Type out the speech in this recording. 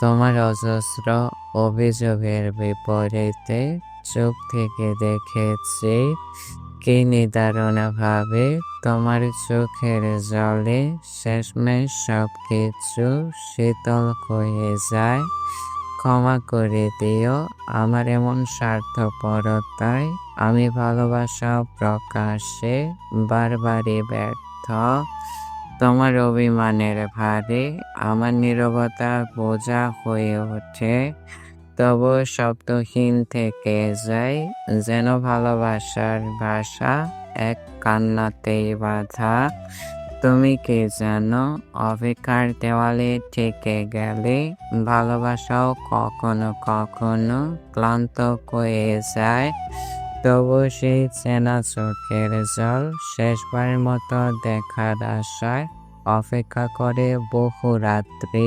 তোমার অজস্র অভিযোগের বিপরীতে চোখ থেকে দেখেছি কি নিদারুণভাবে তোমার চোখের জলে শেষমেশ সব কিছু শীতল হয়ে যায়। ক্ষমা করে দিও আমার এমন স্বার্থপরতায়। আমি ভালোবাসা প্রকাশে বারবারই ব্যর্থ। তোমার অভিমানের ভারে আমার নীরবতা বোঝা হয়ে ওঠে। তবু শব্দহীন থেকে যায় যেন ভালোবাসার ভাষা, এক কান্নাতেই বাধা। তুমি কি জানো অপেক্ষার দেওয়ালে ঠেকে গেলে ভালোবাসাও কখনো কখনো ক্লান্ত হয়ে যায়। তবু সেই চেনা চোখের জল শেষবারের মতো দেখার আশায় অপেক্ষা করে বহু রাত্রি